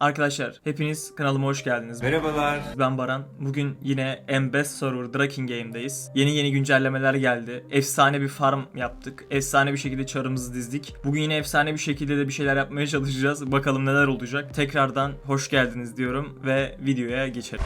Arkadaşlar hepiniz kanalıma hoş geldiniz. Merhabalar. Ben Baran. Bugün yine M-Best Server Draking Game'deyiz. Yeni yeni güncellemeler geldi. Efsane bir farm yaptık. Efsane bir şekilde çarımızı dizdik. Bugün yine efsane bir şekilde de bir şeyler yapmaya çalışacağız. Bakalım neler olacak. Tekrardan hoş geldiniz diyorum ve videoya geçelim.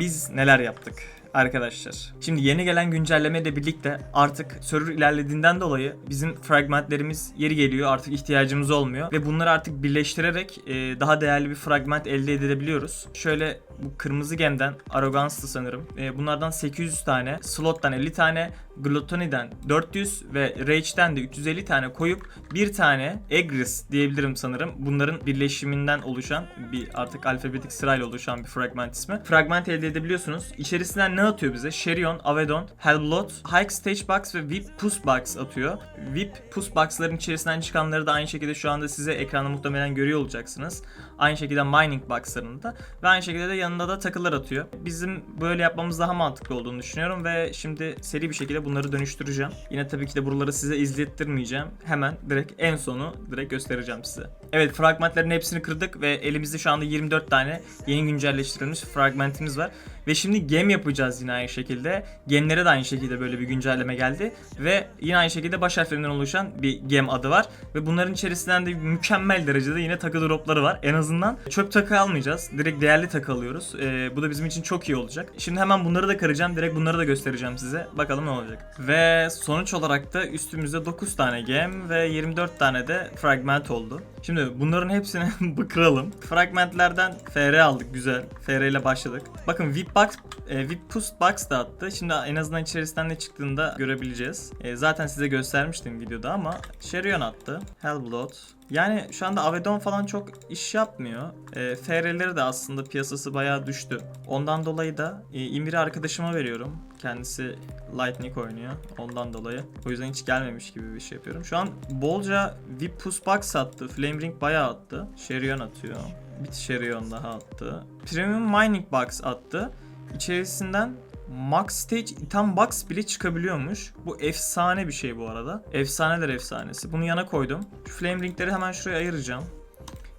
Biz neler yaptık? Arkadaşlar. Şimdi yeni gelen güncelleme ile birlikte artık server ilerlediğinden dolayı bizim fragmentlerimiz yeri geliyor. Artık ihtiyacımız olmuyor. Ve bunları artık birleştirerek daha değerli bir fragment elde edebiliyoruz. Şöyle bu kırmızı gemden Arrogance'dı sanırım. E, bunlardan 800 tane, Slot'tan 50 tane, Gluttony'den 400 ve Rage'den de 350 tane koyup bir tane Egris diyebilirim sanırım. Bunların birleşiminden oluşan bir artık alfabetik sırayla oluşan bir fragment ismi. Fragment elde edebiliyorsunuz. İçerisinden ne atıyor bize? Sherion, Avedon, Hellblood, Hike Stage Box ve VIP Push Box atıyor. VIP Push Box'ların içerisinden çıkanları da aynı şekilde şu anda size ekranda muhtemelen görüyor olacaksınız. Aynı şekilde Mining Box'larını da ve aynı şekilde de yanında da takılar atıyor. Bizim böyle yapmamız daha mantıklı olduğunu düşünüyorum ve şimdi seri bir şekilde bunları dönüştüreceğim. Yine tabii ki de buraları size izlettirmeyeceğim. Hemen direkt en sonu direkt göstereceğim size. Evet fragmentlerin hepsini kırdık ve elimizde şu anda 24 tane yeni güncelleştirilmiş fragmentimiz var. Ve şimdi gem yapacağız yine aynı şekilde. Gemlere de aynı şekilde böyle bir güncelleme geldi. Ve yine aynı şekilde baş harflerinden oluşan bir gem adı var. Ve bunların içerisinden de mükemmel derecede yine takı dropları var. En azından çöp takı almayacağız. Direkt değerli takı alıyoruz. Ee, bu da bizim için çok iyi olacak. Şimdi hemen bunları da kıracağım. Direkt bunları da göstereceğim size. Bakalım ne olacak. Ve sonuç olarak da üstümüzde 9 tane gem ve 24 tane de fragment oldu. Şimdi bunların hepsini kıralım. Fragmentlerden FR aldık güzel. FR ile başladık. Bakın VIP Box, e, VIP Push Box da attı. Şimdi en azından içerisinden ne çıktığını da görebileceğiz. E, zaten size göstermiştim videoda ama Sherion attı. Hellblood. Yani şu anda Avedon falan çok iş yapmıyor. E, FR'leri de aslında piyasası bayağı düştü. Ondan dolayı da e, İmri arkadaşıma veriyorum. Kendisi Lightning oynuyor. Ondan dolayı. O yüzden hiç gelmemiş gibi bir şey yapıyorum. Şu an bolca VIP Push Box attı. Flame Ring bayağı attı. Sherion atıyor. Bir Sherion daha attı. Premium Mining Box attı. İçerisinden Max Stage Item Box bile çıkabiliyormuş. Bu efsane bir şey bu arada. Efsaneler efsanesi. Bunu yana koydum. Şu Flame Ring'leri hemen şuraya ayıracağım.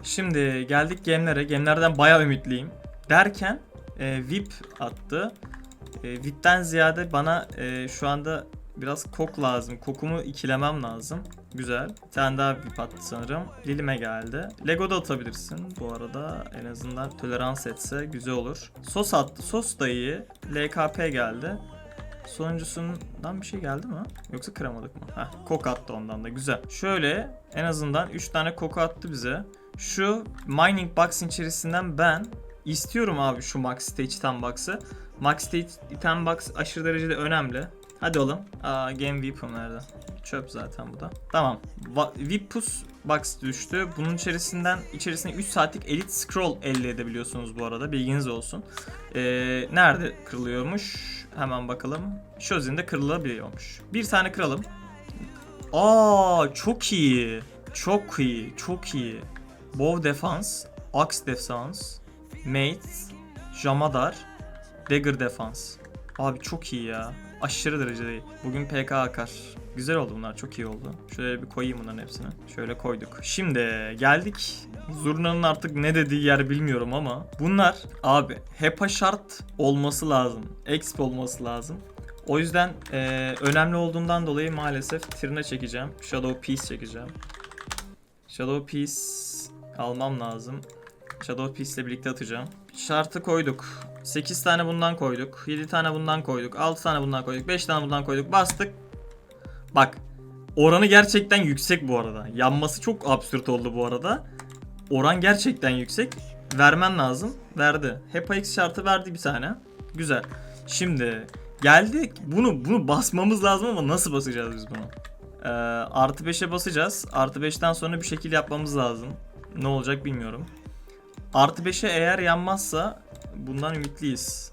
Şimdi geldik gemlere. Gemlerden bayağı ümitliyim. Derken e, VIP attı. E, VIP'ten ziyade bana e, şu anda biraz kok lazım. Kokumu ikilemem lazım. Güzel. Bir tane daha VIP attı sanırım. Dilime geldi. Lego da atabilirsin bu arada. En azından tolerans etse güzel olur. Sos attı. Sos da iyi. LKP geldi. Sonuncusundan bir şey geldi mi? Yoksa kıramadık mı? Heh, kok attı ondan da güzel. Şöyle en azından 3 tane koku attı bize. Şu mining box'in içerisinden ben istiyorum abi şu max stage item box'ı. Max stage item box aşırı derecede önemli. Hadi oğlum. Aa, game weapon nerede? Çöp zaten bu da. Tamam. Va- Vipus box düştü. Bunun içerisinden içerisine 3 saatlik elite scroll elde edebiliyorsunuz bu arada. Bilginiz olsun. Ee, nerede kırılıyormuş? Hemen bakalım. Shozin'de kırılabiliyormuş. Bir tane kıralım. Aa çok iyi. Çok iyi. Çok iyi. Bow Defense, Axe Defense, Mate, Jamadar, Dagger Defense. Abi çok iyi ya. Aşırı derecede. Bugün PK akar. Güzel oldu bunlar çok iyi oldu. Şöyle bir koyayım bunların hepsini. Şöyle koyduk. Şimdi geldik. Zurna'nın artık ne dediği yer bilmiyorum ama bunlar abi HEPA şart olması lazım. Exp olması lazım. O yüzden eee, önemli olduğundan dolayı maalesef Trina çekeceğim. Shadow Piece çekeceğim. Shadow Piece almam lazım. Shadow Piece ile birlikte atacağım. Şartı koyduk. 8 tane bundan koyduk. 7 tane bundan koyduk. 6 tane bundan koyduk. 5 tane bundan koyduk. Bastık. Bak. Oranı gerçekten yüksek bu arada. Yanması çok absürt oldu bu arada. Oran gerçekten yüksek. Vermen lazım. Verdi. HEPA X şartı verdi bir tane. Güzel. Şimdi geldik. Bunu bunu basmamız lazım ama nasıl basacağız biz bunu? Ee, artı 5'e basacağız. Artı 5'ten sonra bir şekil yapmamız lazım. Ne olacak bilmiyorum. Artı 5'e eğer yanmazsa bundan ümitliyiz.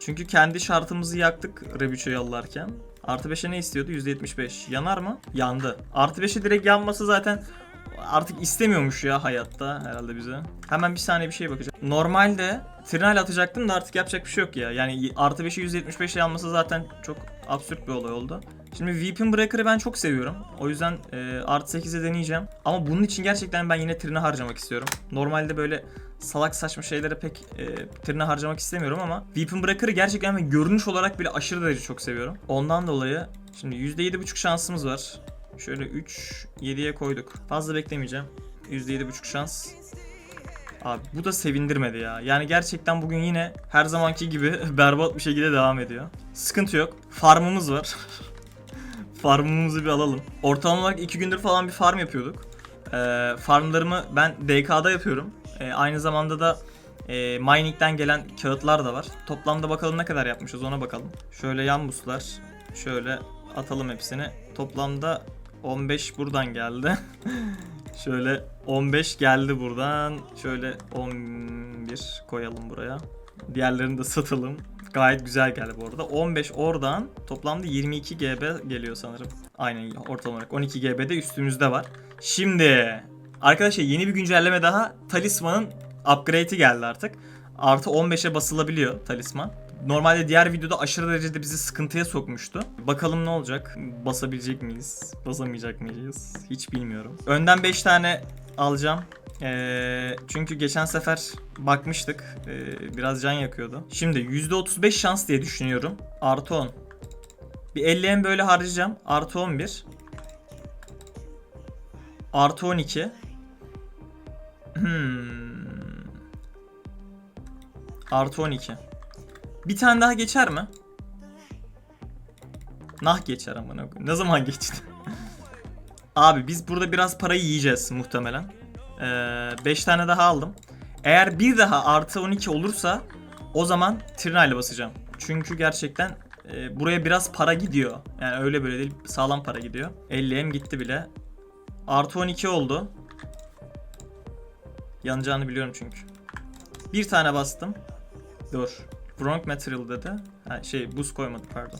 Çünkü kendi şartımızı yaktık Rebucho'yu alırken. Artı 5'e ne istiyordu? %75. Yanar mı? Yandı. Artı 5'e direkt yanması zaten artık istemiyormuş ya hayatta herhalde bize. Hemen bir saniye bir şey bakacağım. Normalde trinal atacaktım da artık yapacak bir şey yok ya. Yani artı 5'e 175 yanması zaten çok absürt bir olay oldu. Şimdi Weapon Breaker'ı ben çok seviyorum. O yüzden e, artı 8'e deneyeceğim. Ama bunun için gerçekten ben yine trine harcamak istiyorum. Normalde böyle salak saçma şeylere pek e, trine harcamak istemiyorum ama Weapon Breaker'ı gerçekten ve görünüş olarak bile aşırı derece çok seviyorum. Ondan dolayı şimdi %7.5 şansımız var. Şöyle 3 7'ye koyduk. Fazla beklemeyeceğim. %7.5 şans. Abi bu da sevindirmedi ya. Yani gerçekten bugün yine her zamanki gibi berbat bir şekilde devam ediyor. Sıkıntı yok. Farmımız var. Farmımızı bir alalım. Ortalama olarak 2 gündür falan bir farm yapıyorduk. Ee, farmlarımı ben DK'da yapıyorum. Ee, aynı zamanda da e, mining'den gelen kağıtlar da var. Toplamda bakalım ne kadar yapmışız ona bakalım. Şöyle yan buslar. Şöyle atalım hepsini. Toplamda 15 buradan geldi. Şöyle 15 geldi buradan. Şöyle 11 koyalım buraya. Diğerlerini de satalım. Gayet güzel geldi bu arada. 15 oradan toplamda 22 GB geliyor sanırım. Aynen ortalama olarak 12 GB de üstümüzde var. Şimdi arkadaşlar yeni bir güncelleme daha. Talisman'ın upgrade'i geldi artık. Artı 15'e basılabiliyor talisman. Normalde diğer videoda aşırı derecede bizi sıkıntıya sokmuştu. Bakalım ne olacak? Basabilecek miyiz? Basamayacak mıyız? Hiç bilmiyorum. Önden 5 tane alacağım. Ee, çünkü geçen sefer bakmıştık. Ee, biraz can yakıyordu. Şimdi %35 şans diye düşünüyorum. Artı 10. Bir 50 böyle harcayacağım. Artı 11. Artı 12. Hmm. Artı 12. Bir tane daha geçer mi? Nah geçer amına. Ne zaman geçti? Abi biz burada biraz parayı yiyeceğiz muhtemelen. 5 tane daha aldım. Eğer bir daha artı 12 olursa o zaman Trina ile basacağım. Çünkü gerçekten e, buraya biraz para gidiyor. Yani öyle böyle değil sağlam para gidiyor. 50 m gitti bile. Artı 12 oldu. Yanacağını biliyorum çünkü. Bir tane bastım. Dur. Wrong material dedi. Ha, şey buz koymadı pardon.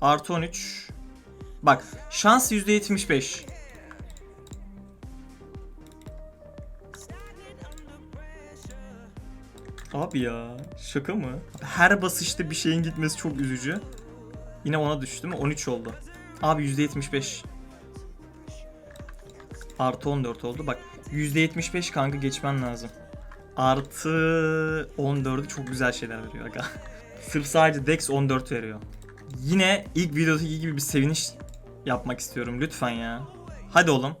Artı 13. Bak şans %75. Abi ya şaka mı? Her basışta bir şeyin gitmesi çok üzücü. Yine ona düştüm 13 oldu. Abi %75. Artı 14 oldu. Bak %75 kanka geçmen lazım. Artı 14'ü çok güzel şeyler veriyor aga. Sırf sadece Dex 14 veriyor. Yine ilk videodaki gibi bir seviniş yapmak istiyorum lütfen ya. Hadi oğlum.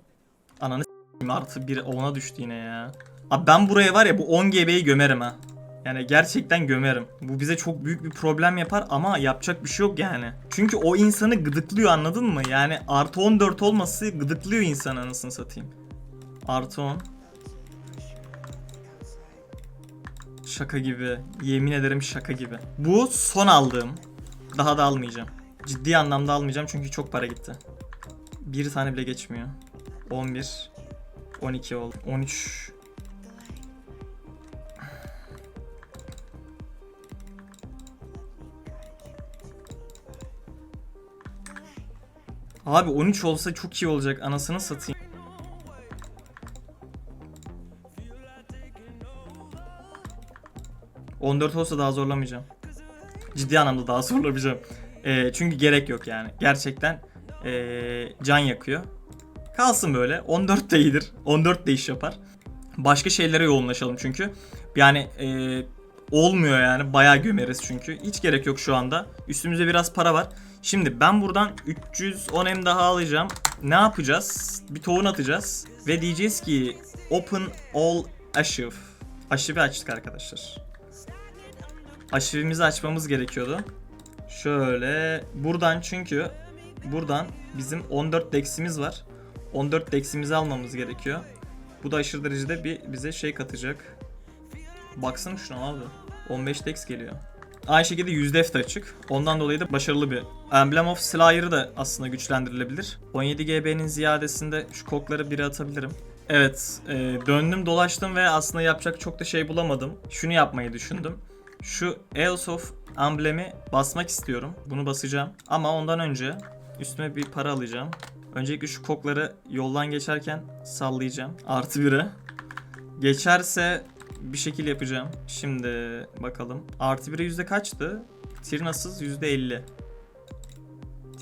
Ananı s**eyim artı bir ona düştü yine ya. Abi ben buraya var ya bu 10 GB'yi gömerim ha. Yani gerçekten gömerim. Bu bize çok büyük bir problem yapar ama yapacak bir şey yok yani. Çünkü o insanı gıdıklıyor anladın mı? Yani artı 14 olması gıdıklıyor insanı anasını satayım. Artı 10. Şaka gibi. Yemin ederim şaka gibi. Bu son aldığım. Daha da almayacağım. Ciddi anlamda almayacağım çünkü çok para gitti. Bir tane bile geçmiyor. 11 12 oldu. 13 Abi 13 olsa çok iyi olacak. Anasını satayım. ...14 olsa daha zorlamayacağım. Ciddi anlamda daha zorlamayacağım. Ee, çünkü gerek yok yani. Gerçekten ee, can yakıyor. Kalsın böyle. 14 de iyidir. 14 de iş yapar. Başka şeylere yoğunlaşalım çünkü. Yani ee, olmuyor yani. Bayağı gömeriz çünkü. Hiç gerek yok şu anda. Üstümüzde biraz para var. Şimdi ben buradan 310 M daha alacağım. Ne yapacağız? Bir tohum atacağız. Ve diyeceğiz ki Open All Archive. Arşivi açtık arkadaşlar. Arşivimizi açmamız gerekiyordu. Şöyle buradan çünkü buradan bizim 14 dex'imiz var. 14 dex'imizi almamız gerekiyor. Bu da aşırı derecede bir bize şey katacak. Baksana şuna abi. 15 dex geliyor. Aynı şekilde yüzdef de açık. Ondan dolayı da başarılı bir. Emblem of Slayer'ı da aslında güçlendirilebilir. 17 GB'nin ziyadesinde şu kokları biri atabilirim. Evet, e, döndüm dolaştım ve aslında yapacak çok da şey bulamadım. Şunu yapmayı düşündüm. Şu Else of amblemi basmak istiyorum. Bunu basacağım. Ama ondan önce üstüme bir para alacağım. Öncelikle şu kokları yoldan geçerken sallayacağım. Artı bire. Geçerse bir şekil yapacağım. Şimdi bakalım. Artı 1'e yüzde kaçtı? Tirnasız yüzde 50.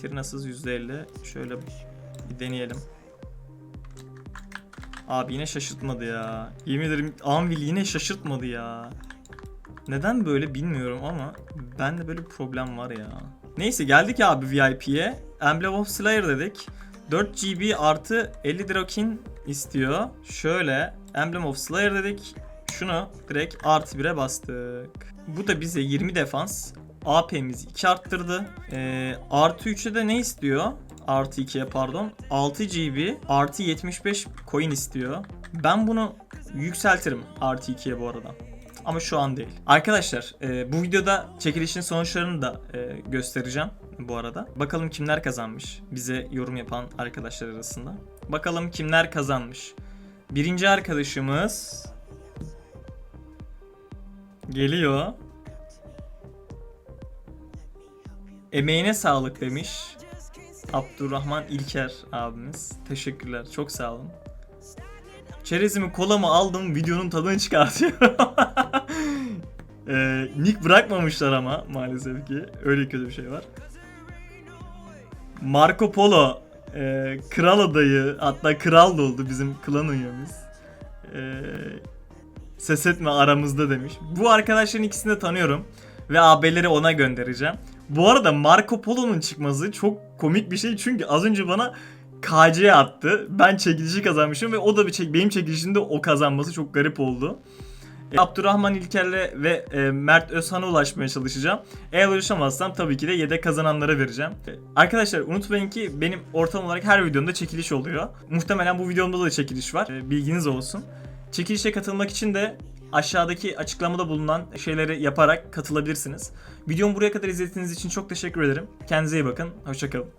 Tirnasız yüzde 50. Şöyle bir deneyelim. Abi yine şaşırtmadı ya. Yemin ederim Anvil yine şaşırtmadı ya. Neden böyle bilmiyorum ama bende böyle bir problem var ya. Neyse geldik abi VIP'ye. Emblem of Slayer dedik. 4 GB artı 50 Drakin istiyor. Şöyle Emblem of Slayer dedik. Şunu direkt artı 1'e bastık. Bu da bize 20 defans. AP'mizi 2 arttırdı. Ee, artı 3'e de ne istiyor? Artı 2'ye pardon. 6 GB artı 75 coin istiyor. Ben bunu yükseltirim artı 2'ye bu arada. Ama şu an değil. Arkadaşlar e, bu videoda çekilişin sonuçlarını da e, göstereceğim bu arada. Bakalım kimler kazanmış bize yorum yapan arkadaşlar arasında. Bakalım kimler kazanmış. Birinci arkadaşımız geliyor. Emeğine sağlık demiş. Abdurrahman İlker abimiz. Teşekkürler. Çok sağ olun. Çerezimi kolamı aldım videonun tadını çıkartıyorum. ee, nick bırakmamışlar ama maalesef ki. Öyle kötü bir şey var. Marco Polo e, kral adayı hatta kral da oldu bizim klan üyemiz. E, ses etme aramızda demiş. Bu arkadaşların ikisini de tanıyorum. Ve AB'leri ona göndereceğim. Bu arada Marco Polo'nun çıkması çok komik bir şey çünkü az önce bana KC attı. Ben çekilişi kazanmışım ve o da bir çek benim çekilişimde o kazanması çok garip oldu. E, Abdurrahman İlker'le ve e, Mert Özhan'a ulaşmaya çalışacağım. Eğer ulaşamazsam tabii ki de yedek kazananlara vereceğim. E, Arkadaşlar unutmayın ki benim ortam olarak her videomda çekiliş oluyor. Muhtemelen bu videomda da çekiliş var. Bilginiz olsun. Çekilişe katılmak için de aşağıdaki açıklamada bulunan şeyleri yaparak katılabilirsiniz. Videomu buraya kadar izlediğiniz için çok teşekkür ederim. Kendinize iyi bakın. Hoşçakalın.